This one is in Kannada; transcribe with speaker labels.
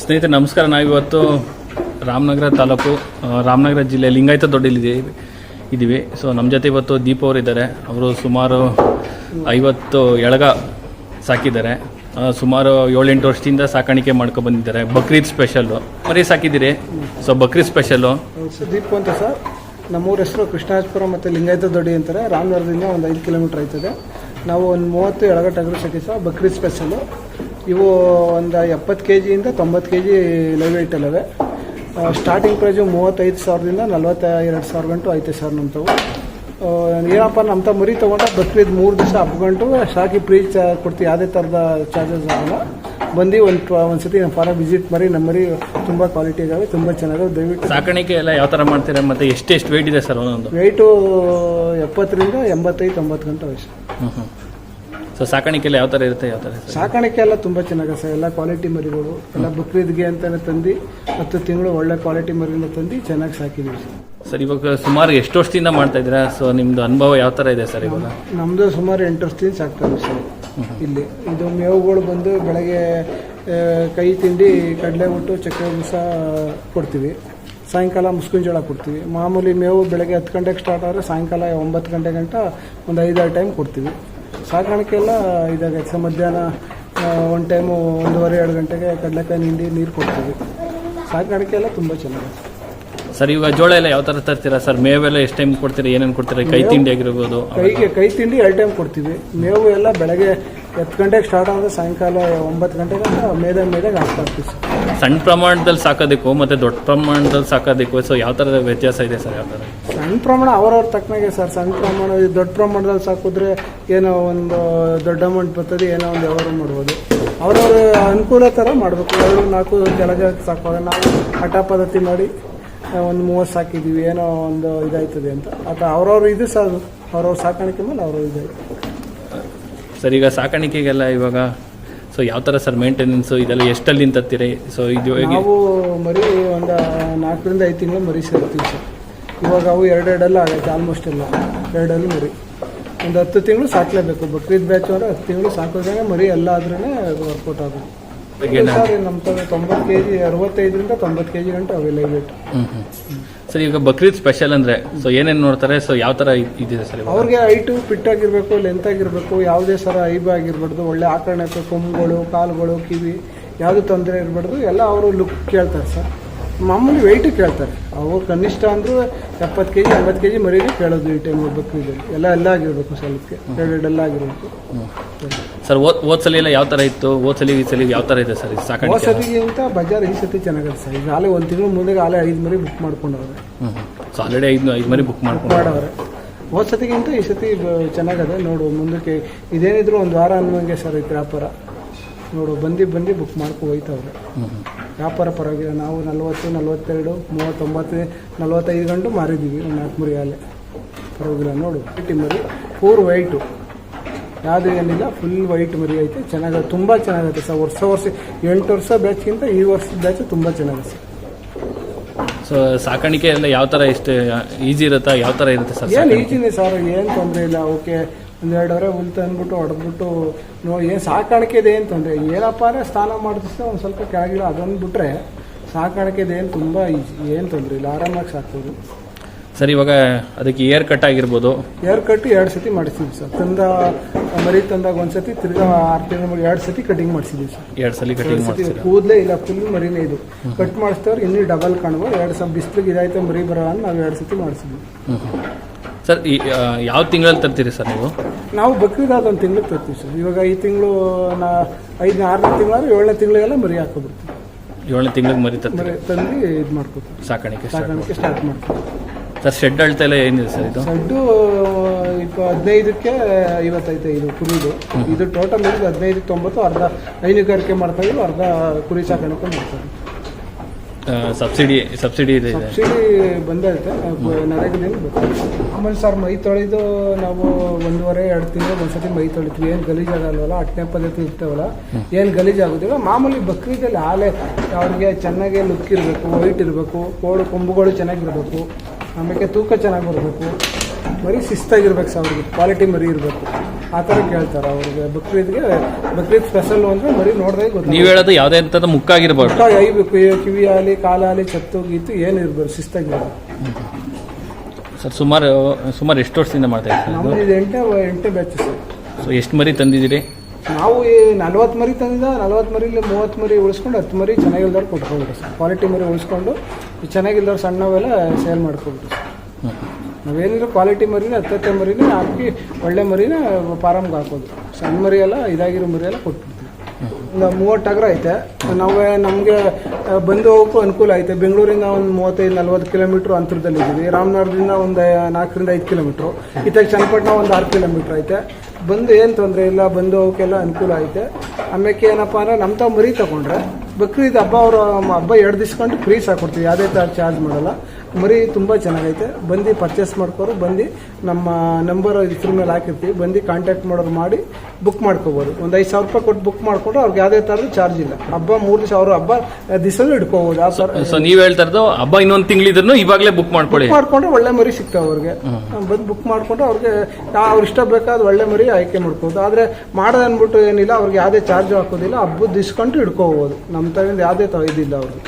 Speaker 1: ಸ್ನೇಹಿತರೆ, ನಮಸ್ಕಾರ. ನಾವಿವತ್ತು ರಾಮನಗರ ತಾಲೂಕು ರಾಮನಗರ ಜಿಲ್ಲೆ ಲಿಂಗಾಯತ ದೊಡ್ಡಲ್ಲಿದೆ ಇದ್ದೀವಿ ಸೊ ನಮ್ಮ ಜೊತೆ ಇವತ್ತು ದೀಪ ಅವರು ಇದ್ದಾರೆ. ಅವರು ಸುಮಾರು ಐವತ್ತು ಎಳಗ ಸಾಕಿದ್ದಾರೆ. ಸುಮಾರು ಏಳೆಂಟು ವರ್ಷದಿಂದ ಸಾಕಾಣಿಕೆ ಮಾಡ್ಕೊ ಬಂದಿದ್ದಾರೆ. ಬಕ್ರೀದ್ ಸ್ಪೆಷಲ್ ಮರಿ ಸಾಕಿದ್ದೀರಿ? ಸೊ ಬಕ್ರೀದ್
Speaker 2: ಸ್ಪೆಷಲ್ ದೀಪ ಅಂತ ಸರ್. ನಮ್ಮೂರ ಹೆಸರು ಕೃಷ್ಣಾಜಪುರ ಮತ್ತು ಲಿಂಗಾಯತ ದೊಡ್ಡಿ ಅಂತಾರೆ. ರಾಮನಗರದಿಂದ ಒಂದು ಐದು ಕಿಲೋಮೀಟ್ರ್ ಆಯ್ತದೆ. ನಾವು ಒಂದು ಮೂವತ್ತು ಎಳಗಟ್ಟ ಟಗರು ಸಾಕಿ ಸರ್. ಬಕ್ರೀದ್ ಸ್ಪೆಷಲು ಇವು ಒಂದು ಎಪ್ಪತ್ತು ಕೆ ಜಿಯಿಂದ ತೊಂಬತ್ತು ಕೆ ಜಿ ಲೈವ್ ಅಲ್ಲವೆ ಸ್ಟಾರ್ಟಿಂಗ್ ಪ್ರೈಸು ಮೂವತ್ತೈದು ಸಾವಿರದಿಂದ ನಲ್ವತ್ತ ಎರಡು ಸಾವಿರ ಗಂಟು ಐತೆ ಸರ್ ನಮ್ಮ ತಾವು ಏನಪ್ಪ ನಮ್ಮ ತ ಮರಿ ತೊಗೊಂಡ್ರೆ ಬಕ್ರೀದ್ ಮೂರು ದಿವಸ ಹಬ್ಗಂಟು ಸಾಕಿ ಫ್ರೀ ಚಾ ಕೊಡ್ತೀವಿ. ಯಾವುದೇ ಥರದ ಚಾರ್ಜಸ್ ಆಗಲ್ಲ. ಬಂದು ಒಂದು ಒಂದು ಸತಿ ನಮ್ಮ ಫಾರ ವಿಸಿಟ್ ಮಾಡಿ ನಮ್ಮ ಮರಿ ತುಂಬ ಕ್ವಾಲಿಟಿ ಇದಾವೆ ತುಂಬ ಚೆನ್ನಾಗಿದೆ ದಯವಿಟ್ಟು
Speaker 1: ಸಾಕಾಣಿಕೆ ಎಲ್ಲ ಯಾವ ಥರ ಮಾಡ್ತೀರಾ? ಮತ್ತು ಎಷ್ಟೆಷ್ಟು ವೆಯ್ಟ್ ಇದೆ ಸರ್ ಒಂದೊಂದು?
Speaker 2: ವೆಯ್ಟು ಎಪ್ಪತ್ತರಿಂದ ಎಂಬತ್ತೈದು ತೊಂಬತ್ತು ಗಂಟೆ ವಯಸ್ಸು
Speaker 1: ಹ್ಞೂ ಹ್ಞೂ ಸೊ ಸಾಕಾಣಿಕೆ ಎಲ್ಲ ಯಾವ ಥರ ಇರುತ್ತೆ ಯಾವ ಥರ ಇರುತ್ತೆ?
Speaker 2: ಸಾಕಾಣಿಕೆ ಎಲ್ಲ ತುಂಬ ಚೆನ್ನಾಗಿದೆ ಸರ್. ಎಲ್ಲ ಕ್ವಾಲಿಟಿ ಮರಿಗಳು ಎಲ್ಲ ಬಕ್ರೀದ್ಗೆ ಅಂತಲೇ ತಂದು ಹತ್ತು ತಿಂಗಳು ಒಳ್ಳೆ ಕ್ವಾಲಿಟಿ ಮರಿನ ತಂದು ಚೆನ್ನಾಗಿ ಸಾಕಿದೀವಿ ಸರ್.
Speaker 1: ಸರ್ ಇವಾಗ ಸುಮಾರು ಎಷ್ಟು ವರ್ಷದಿಂದ ಮಾಡ್ತಾ ಇದ್ದೀರಾ? ಸೊ ನಿಮ್ದು ಅನುಭವ ಯಾವ ಥರ ಇದೆ ಸರ್ ಇವಾಗ?
Speaker 2: ನಮ್ಮದು ಸುಮಾರು ಎಂಟು ವರ್ಷದಿಂದ ಸಾಕ್ತಾರೆ ಸರ್. ಇಲ್ಲಿ ಇದು ಮೇವುಗಳು ಬಂದು ಬೆಳಗ್ಗೆ ಆ, ಕೈ ತಿಂಡಿ ಕಡಲೆ ಉಟ್ಟು ಚಕ್ಕೆ ಬೂಸ ಕೊಡ್ತೀವಿ. ಸಾಯಂಕಾಲ ಮುಸ್ಕಿನ ಜೋಳ ಕೊಡ್ತೀವಿ. ಮಾಮೂಲಿ ಮೇವು ಬೆಳಗ್ಗೆ ಹತ್ತು ಗಂಟೆಗೆ ಸ್ಟಾರ್ಟ್ ಆದರೆ ಸಾಯಂಕಾಲ ಒಂಬತ್ತು ಗಂಟೆ ಗಂಟ ಒಂದು ಐದಾರು ಟೈಮ್ ಕೊಡ್ತೀವಿ. ಸಾಕಾಣಿಕೆ ಎಲ್ಲ ಇದಾಗೈತೆ. ಸರ್ ಮಧ್ಯಾಹ್ನ ಒಂದು ಟೈಮು ಒಂದೂವರೆ ಎರಡು ಗಂಟೆಗೆ ಕಡಲೆಕಾಯಿ ಹಿಂಡಿ ನೀರು ಕೊಡ್ತೀವಿ. ಸಾಕಾಣಿಕೆ ಎಲ್ಲ ತುಂಬ ಚೆನ್ನಾಗಿದೆ
Speaker 1: ಸರ್ ಇವಾಗ ಜೋಳ ಎಲ್ಲ ಯಾವ ಥರ ತರ್ತೀರಾ ಸರ್? ಮೇವೆಲ್ಲ ಎಷ್ಟು ಟೈಮ್ ಕೊಡ್ತೀರಾ? ಏನೇನು ಕೊಡ್ತೀರಾ? ಕೈ ತಿಂಡಿ ಆಗಿರ್ಬೋದು
Speaker 2: ಕೈಗೆ ಕೈ ತಿಂಡಿ ಎರಡು ಟೈಮ್ ಕೊಡ್ತೀವಿ. ಮೇವು ಎಲ್ಲ ಬೆಳಗ್ಗೆ ಹತ್ತು ಗಂಟೆಗೆ ಸ್ಟಾರ್ಟ್ ಆದರೆ ಸಾಯಂಕಾಲ ಒಂಬತ್ತು ಗಂಟೆಗೆ ಮೇದ ಮೇದಾಗ ಹಾಕ್ತಾ ಇರ್ತೀವಿ ಸರ್.
Speaker 1: ಸಣ್ಣ ಪ್ರಮಾಣದಲ್ಲಿ ಸಾಕೋದಕ್ಕೂ ಮತ್ತು ದೊಡ್ಡ ಪ್ರಮಾಣದಲ್ಲಿ ಸಾಕೋದಕ್ಕೂ ಸೊ ಯಾವ ಥರದ ವ್ಯತ್ಯಾಸ ಇದೆ ಸರ್ ಯಾವ ಥರ
Speaker 2: ಸಣ್ಣ ಪ್ರಮಾಣ ಅವ್ರವ್ರ ತಕ್ಕನಾಗೆ ಸರ್. ಸಣ್ಣ ಪ್ರಮಾಣ ದೊಡ್ಡ ಪ್ರಮಾಣದಲ್ಲಿ ಸಾಕಿದ್ರೆ ಏನೋ ಒಂದು ದೊಡ್ಡ ಅಮೌಂಟ್ ಬರ್ತದೆ ಏನೋ ಒಂದು ವ್ಯವಹಾರ ಮಾಡ್ಬೋದು. ಅವ್ರವ್ರ ಅನುಕೂಲ ಥರ ಮಾಡಬೇಕು. ಎರಡು ನಾಲ್ಕು ಕೆಳಗೆ ಸಾಕೋದು ನಾವು ಹಠ ಪದ್ಧತಿ ಮಾಡಿ ಒಂದು ಮೂವತ್ತು ಸಾಕಿದ್ದೀವಿ ಏನೋ ಒಂದು ಇದಾಯ್ತದೆ ಅಂತ. ಅಥವಾ ಅವ್ರವ್ರ ಇದು ಸಾಕು ಅವ್ರವ್ರ ಸಾಕಾಣಿಕೆ ಮೇಲೆ ಅವ್ರವ್ರ ಇದಾಯ್ತು
Speaker 1: ಸರ್ ಈಗ ಸಾಕಾಣಿಕೆಗೆಲ್ಲ ಇವಾಗ ಸೊ ಯಾವ ಥರ ಸರ್ ಮೇಂಟೆನೆನ್ಸು ಇದೆಲ್ಲ ಎಷ್ಟಲ್ಲಿ ನಿಂತೀರಿ ಸೊ ಇದು
Speaker 2: ನಾವು ಮರಿ ಒಂದು ನಾಲ್ಕರಿಂದ ಐದು ತಿಂಗಳು ಮರಿ ಸೇರ್ತೀವಿ ಸರ್. ಇವಾಗ ಅವು ಎರಡೆರಡೆಲ್ಲ ಆಗೈತೆ ಆಲ್ಮೋಸ್ಟ್ ಎಲ್ಲ. ಎರಡಲ್ಲಿ ಮರಿ. ಒಂದು ಹತ್ತು ತಿಂಗಳು ಸಾಕಲೇಬೇಕು. ಬಕ್ರೀದ್ ಬ್ಯಾಚ್ ಅಂದರೆ ಹತ್ತು ತಿಂಗಳು ಸಾಕೋದಾಗ ಮರಿ ಎಲ್ಲ ಆದ್ರೂ ವರ್ಕೌಟ್ ಆಗುತ್ತೆ. ಸರ್ ನಮ್ಮ ತೊಂಬತ್ತು ಕೆ ಜಿ ಅರವತ್ತೈದರಿಂದ ತೊಂಬತ್ತು ಕೆ ಜಿ ಗಂಟೆ ಅವೆಲ್ಲ
Speaker 1: ಸರ್ ಈಗ ಬಕ್ರೀದ್ ಸ್ಪೆಷಲ್ ಅಂದ್ರೆ ಸೊ ಏನೇನು ನೋಡ್ತಾರೆ? ಸೊ ಯಾವ ತರ ಇದೆ ಸರ್
Speaker 2: ಅವ್ರಿಗೆ ಹೈಟು ಫಿಟ್ ಆಗಿರಬೇಕು ಲೆಂತ್ ಆಗಿರಬೇಕು ಯಾವುದೇ ಸರ ಐಬ ಆಗಿರ್ಬಾರ್ದು ಒಳ್ಳೆ ಆಕರಣೆ ಕೊಂಬುಗಳು ಕಾಲುಗಳು ಕಿವಿ ಯಾವುದು ತೊಂದರೆ ಇರಬಾರ್ದು ಎಲ್ಲ ಅವರು ಲುಕ್ ಕೇಳ್ತಾರೆ ಸರ್. ಮಾಮೂಲಿ ವೆಯ್ಟು ಕೇಳ್ತಾರೆ. ಅವು ಕನಿಷ್ಠ ಅಂದರೂ ಎಪ್ಪತ್ತು ಕೆ ಜಿ ಎಂಬತ್ತು ಕೆ ಜಿ ಮರಿಗೆ ಕೇಳೋದು ಈ ಟೈಮ್ ಬಕ್ರೀದಲ್ಲಿ ಎಲ್ಲ ಎಲ್ಲ ಆಗಿರಬೇಕು ಸಲಕ್ಕೆ ಎಲ್ಲ ಆಗಿರಬೇಕು.
Speaker 1: ಸರ್ ಓದ್ ಸಲ ಎಲ್ಲ ಯಾವ ಥರ ಇತ್ತು? ಓದ್ ಸಲ ಈ ಸಲ ಯಾವ ಥರ ಇದೆ ಸರ್ ಸಾಕು
Speaker 2: ಹೋದ ಸತಿಗಿಂತ ಬಜಾರ್ ಈ ಸತಿ ಚೆನ್ನಾಗಿದೆ ಸರ್. ಈಗ ಆಲೆ ಒಂದು ತಿಂಗಳು ಮುಂದೆ ಆಲೆ ಐದು ಮರಿ ಬುಕ್ ಮಾಡ್ಕೊಂಡವ್ರೆ.
Speaker 1: ಸೊ ಆಲ್ರೆಡಿ ಐದು ಐದು ಮರಿ ಬುಕ್ ಮಾಡ್ಕೊಂಡು
Speaker 2: ಮಾಡವ್ರೆ. ಹೋದ ಸತಿಗಿಂತ ಈ ಸತಿ ಚೆನ್ನಾಗದೆ ನೋಡು ಮುಂದಕ್ಕೆ ಇದೇನಿದ್ರು ಒಂದು ವಾರ ಅನ್ನೋಂಗೆ ಸರ್ ಈ ವ್ಯಾಪಾರ ನೋಡು ಬಂದು ಬಂದು ಬುಕ್ ಮಾಡ್ಕೊ ಹೋಯ್ತವ್ರೆ. ವ್ಯಾಪಾರ ಪರವಾಗಿಲ್ಲ. ನಾವು ನಲ್ವತ್ತು ನಲ್ವತ್ತೆರಡು ಮೂವತ್ತೊಂಬತ್ತು ನಲ್ವತ್ತೈದು ಗಂಟು ಮಾರಿದ್ದೀವಿ ಒಂದು ನಾಲ್ಕು ಮರಿ ಅಲ್ಲೇ ಪರವಾಗಿಲ್ಲ ನೋಡು. ವೈಟ್ ಮರಿ ಪೂರ್ ವೈಟು ಯಾವುದು ಏನಿಲ್ಲ ಫುಲ್ ವೈಟ್ ಮರಿ ಐತೆ. ಚೆನ್ನಾಗಿ ತುಂಬ ಚೆನ್ನಾಗೈತೆ ಸರ್. ವರ್ಷ ವರ್ಷ ಎಂಟು ವರ್ಷ ಬ್ಯಾಚ್ಗಿಂತ ಈ ವರ್ಷದ ಬ್ಯಾಚ್ ತುಂಬ ಚೆನ್ನಾಗಿದೆ ಸರ್.
Speaker 1: ಸೊ ಸಾಕಾಣಿಕೆ ಎಲ್ಲ ಯಾವ ಥರ ಇಷ್ಟು ಈಸಿ ಇರುತ್ತಾ? ಯಾವ ಥರ ಇರುತ್ತೆ ಸರ್
Speaker 2: ಏನು ಈಜಿನೇ ಸರ್ ಏನು ತೊಂದರೆ ಇಲ್ಲ. ಓಕೆ ಒಂದೆರಡುವರೆ ಹುಲ್ ತಂದ್ಬಿಟ್ಟು ಹೊಡೆದ್ಬಿಟ್ಟು ನೋಡಿ ಏನು ಸಾಕಾಣಿಕೆ ಇದೆ? ತೊಂದರೆ ಏನಪ್ಪ ಅಂದರೆ ಸ್ನಾನ ಮಾಡಿದ್ರೆ ಒಂದು ಸ್ವಲ್ಪ ಕೆಳಗಿಲ್ಲ ಅದೊಂದು ಸಾಕಾಣಿಕೆ ಇದೆ ಏನು ತುಂಬ ಈಸಿ ಏನು ತೊಂದರೆ ಇಲ್ಲ ಆರಾಮಾಗಿ ಸಾಕ್ಬೋದು.
Speaker 1: ಸರ್ ಇವಾಗ ಅದಕ್ಕೆ ಏರ್ ಕಟ್ ಆಗಿರ್ಬೋದು.
Speaker 2: ಏರ್ ಕಟ್ ಎರಡು ಸತಿ ಮಾಡಿಸಿದ್ವಿ ಸರ್. ತಂದ ಮರಿ ತಂದಾಗ ಒಂದು ಸತಿ ತಿರ್ಗಾ ಆರು ತಿಂಗಳ ಎರಡು ಸತಿ ಕಟಿಂಗ್ ಮಾಡಿಸಿದ್ವಿ ಸರ್.
Speaker 1: ಎರಡು ಸಲ ಕಟಿಂಗ್
Speaker 2: ಸತಿ ಕೂದಲೇ ಇಲ್ಲ ಫುಲ್ ಮರಿನೇ ಇದು. ಕಟ್ ಮಾಡಿಸ್ತವ್ರು ಇನ್ನೂ ಡಬಲ್ ಕಾಣುವ ಎರಡು ಸಲ ಬಿಸಿಲಿಗೆ ಇದಾಯ್ತು ಮರಿ ಬರೋ ಅಂತ ನಾವು ಎರಡು ಸತಿ ಮಾಡಿಸಿದ್ವಿ.
Speaker 1: ಸರ್ ಈ ಯಾವ ತಿಂಗಳಲ್ಲಿ ತರ್ತೀರಿ ಸರ್ ನೀವು?
Speaker 2: ನಾವು ಬಕ್ರೀದ್ ಒಂದು ತಿಂಗಳು ತರ್ತೀವಿ ಸರ್. ಇವಾಗ ಈ ತಿಂಗಳು ನಾ ಐದು ಆರನೇ ತಿಂಗಳು ಏಳನೇ ತಿಂಗಳಿಗೆಲ್ಲ ಮರಿ ಹಾಕೋಬಿಡ್ತೀವಿ.
Speaker 1: ಏಳನೇ ತಿಂಗಳಿಗೆ ಮರಿ ತರ್ತೀರಿ?
Speaker 2: ಮರಿ ತಂದು ಇದು ಮಾಡ್ಕೊತೀವಿ
Speaker 1: ಸಾಕಾಣಿಕೆ
Speaker 2: ಸಾಕಾಣಿಕೆ ಸ್ಟಾರ್ಟ್ ಮಾಡ್ತೀವಿ
Speaker 1: ಸರ್ ಶೆಡ್ ಅಳ್ತಾ ಎಲ್ಲ ಏನಿದೆ ಸರ್ ಇದು?
Speaker 2: ಸಡ್ಡು ಇಪ್ಪ ಹದಿನೈದಕ್ಕೆ ಐವತ್ತೈತೆ ಇದು ಕುರಿದು. ಇದು ಟೋಟಲ್ ಇದು ಹದಿನೈದಕ್ಕೆ ತೊಂಬತ್ತು ಅರ್ಧ ಹೈನುಗಾರಿಕೆ ಮಾಡ್ತಾ ಇದ್ದೀವಿ ಅರ್ಧ ಕುರಿ ಸಾಕಾಣಿಕೆ ಮಾಡ್ತಾರೆ.
Speaker 1: ಸಬ್ಸಿಡಿ ಸಬ್ಸಿಡಿ ಇದೆ
Speaker 2: ಸಬ್ಸಿಡಿ ಬಂದೈತೆ ಬರ್ತದೆ ಆಮೇಲೆ ಸರ್ ಮೈ ತೊಳೆದು ನಾವು ಒಂದೂವರೆ, ಎರಡು ತಿಂಗಳು ಒಂದ್ಸತಿ ಮೈ ತೊಳಿತೀವಿ. ಏನು ಗಲೀಜಾಗಲ್ವಲ್ಲ ಅಟ್ನೆ ಪದ್ಧತಿ ಇರ್ತಾವಲ್ಲ? ಏನು ಗಲೀಜಾಗೋದಿಲ್ಲ ಮಾಮೂಲಿ ಬಕ್ರೀದಲ್ಲಿ ಹಾಲೆ ಅವ್ರಿಗೆ ಚೆನ್ನಾಗಿ ಲುಕ್ ಇರಬೇಕು ವೈಟ್ ಇರಬೇಕು, ಕೋಡು ಕೊಂಬುಗಳು ಚೆನ್ನಾಗಿರಬೇಕು, ಆಮೇಲೆ ತೂಕ ಚೆನ್ನಾಗಿ ಬರಬೇಕು. ಮರಿ ಶಿಸ್ತಾಗಿರ್ಬೇಕು ಸರ್ ಅವ್ರಿಗೆ. ಕ್ವಾಲಿಟಿ ಮರಿ ಇರಬೇಕು. ಆ ಥರ ಕೇಳ್ತಾರೆ ಅವ್ರಿಗೆ. ಬಕ್ರೀದ್ಗೆ ಬಕ್ರೀದ್ ಸ್ಪೆಷಲ್ ಅಂದರೆ ಮರಿ ನೋಡಿದ್ರೆ
Speaker 1: ನೀವು
Speaker 2: ಗೊತ್ತಾಗುತ್ತೆ
Speaker 1: ಹೇಳೋದು ಯಾವುದೇ ಅಂತ ಮುಕ್ಕಾಗಿರ್ಬಾರ್ದು.
Speaker 2: ಐ ಕಿವಿ ಆಗಲಿ ಕಾಲಾಗಲಿ ಚತ್ತು ಗೀತು ಏನು ಇರ್ಬೋದು ಶಿಸ್ತಾಗಿರೋದು
Speaker 1: ಸರ್ ಸುಮಾರು ಸುಮಾರು ಎಷ್ಟು ವರ್ಷದಿಂದ ಮಾಡ್ತಾ ಇದ್ದೀವಿ
Speaker 2: ಎಂಟು ಇದು? ಎಂಟೇ ಎಂಟೇ ಬ್ಯಾಚ್ ಸರ್.
Speaker 1: ಸೊ ಎಷ್ಟು ಮರಿ ತಂದಿದ್ದೀರಿ?
Speaker 2: ನಾವು ಈ ನಲ್ವತ್ತು ಮರಿ ತಂದಿದ್ದ ನಲ್ವತ್ತು ಮರಿಲಿ ಮೂವತ್ತು ಮರಿ ಉಳಿಸ್ಕೊಂಡು ಹತ್ತು ಮರಿ ಚೆನ್ನಾಗಿಲ್ದವ್ರು ಕೊಟ್ಕೊಬಿಡ್ರಿ ಸರ್. ಕ್ವಾಲಿಟಿ ಮರಿ ಉಳಿಸ್ಕೊಂಡು ಚೆನ್ನಾಗಿಲ್ದವ್ರು ಸಣ್ಣವೆಲ್ಲ ಸೇಲ್ ಮಾಡ್ಕೊಬಿಡ್ರಿ ಸರ್. ನಾವೇನಿದ್ರು ಕ್ವಾಲಿಟಿ ಮರಿನ ಹತ್ತತ್ತೆ ಮರಿನ ಹಾಕಿ ಒಳ್ಳೆ ಮರಿನ ಫಾರಮ್ಗೆ ಹಾಕೋದು. ಸಣ್ಣ ಮರಿ ಎಲ್ಲ ಇದಾಗಿರೋ ಮರಿ ಎಲ್ಲ ಕೊಟ್ಬಿಡ್ತೀವಿ. ಮೂವತ್ತು ಟಗರ ಐತೆ. ನಾವು ನಮಗೆ ಬಂದು ಹೋಗೋಕ್ಕೂ ಅನುಕೂಲ ಐತೆ. ಬೆಂಗಳೂರಿಂದ ಒಂದು ಮೂವತ್ತೈದು, ನಲ್ವತ್ತು ಕಿಲೋಮೀಟ್ರ್ ಅಂತರದಲ್ಲಿ ಇದ್ದೀವಿ. ರಾಮನಗರದಿಂದ ಒಂದು ನಾಲ್ಕರಿಂದ ಐದು ಕಿಲೋಮೀಟ್ರು. ಇತ್ತಾಗ ಚನ್ನಪಟ್ಟಣ ಒಂದು ಆರು ಕಿಲೋಮೀಟ್ರ್ ಐತೆ. ಬಂದು ಏನು ತೊಂದರೆ ಇಲ್ಲ, ಬಂದು ಹೋಗೋಕ್ಕೆಲ್ಲ ಅನುಕೂಲ ಐತೆ. ಆಮೇಲೆ ಏನಪ್ಪ ಅಂದರೆ ನಮ್ಮ ತಾವು ಮರಿ ತಗೊಂಡ್ರೆ ಬಕ್ರೀದ್ ಹಬ್ಬ ಅವರು ಹಬ್ಬ ಎರಡು ದಿವ್ಸಕೊಂಡು ಫ್ರೀ ಸಾಕೊಡ್ತೀವಿ ಯಾವುದೇ ಥರ ಚಾರ್ಜ್ ಮಾಡಲ್ಲ. ಮರಿ ತುಂಬ ಚೆನ್ನಾಗೈತೆ. ಬಂದು ಪರ್ಚೇಸ್ ಮಾಡ್ಕೋರು, ಬಂದು ನಮ್ಮ ನಂಬರ್ ಇದ್ರ ಮೇಲೆ ಹಾಕಿರ್ತೀವಿ. ಬಂದು ಕಾಂಟ್ಯಾಕ್ಟ್ ಮಾಡೋರು ಮಾಡಿ ಬುಕ್ ಮಾಡ್ಕೋಬೋದು. ಒಂದು ಐದು ಸಾವಿರ ರೂಪಾಯಿ ಕೊಟ್ಟು ಬುಕ್ ಮಾಡಿಕೊಂಡ್ರೆ ಅವ್ರಿಗೆ ಯಾವುದೇ ಥರದ ಚಾರ್ಜ್ ಇಲ್ಲ. ಹಬ್ಬ ಮೂರು ದಿವಸ ಅವರು ಹಬ್ಬ ದಿವಸನೂ ಇಟ್ಕೋಬೋದು. ಆ ಥರ
Speaker 1: ಸೊ ನೀವು ಹೇಳ್ತಾ ಇರೋದು ಹಬ್ಬ ಇನ್ನೊಂದು ತಿಂಗಳಿದ್ರು ಇವಾಗಲೇ ಬುಕ್ ಮಾಡ್ಕೊಳ್ಳಿ.
Speaker 2: ಮಾಡ್ಕೊಂಡ್ರೆ ಒಳ್ಳೆ ಮರಿ ಸಿಗ್ತಾವೆ ಅವ್ರಿಗೆ. ಬಂದು ಬುಕ್ ಮಾಡಿಕೊಂಡು ಅವ್ರಿಗೆ ಅವ್ರು ಇಷ್ಟ ಬೇಕಾದ ಒಳ್ಳೆ ಮರಿ ಆಯ್ಕೆ ಮಾಡ್ಕೋಬೋದು. ಆದರೆ ಮಾಡೋದು ಅಂದ್ಬಿಟ್ಟು ಏನಿಲ್ಲ ಅವ್ರಿಗೆ ಯಾವುದೇ ಚಾರ್ಜ್ ಹಾಕೋದಿಲ್ಲ. ಹಬ್ಬದ ದಿಸ್ಕೊಂಡು ಹಿಡ್ಕೋಬೋದು ನಮ್ಮ ತಗೊಂಡು ಯಾವುದೇ ತ ಇದಿಲ್ಲ ಅವ್ರಿಗೆ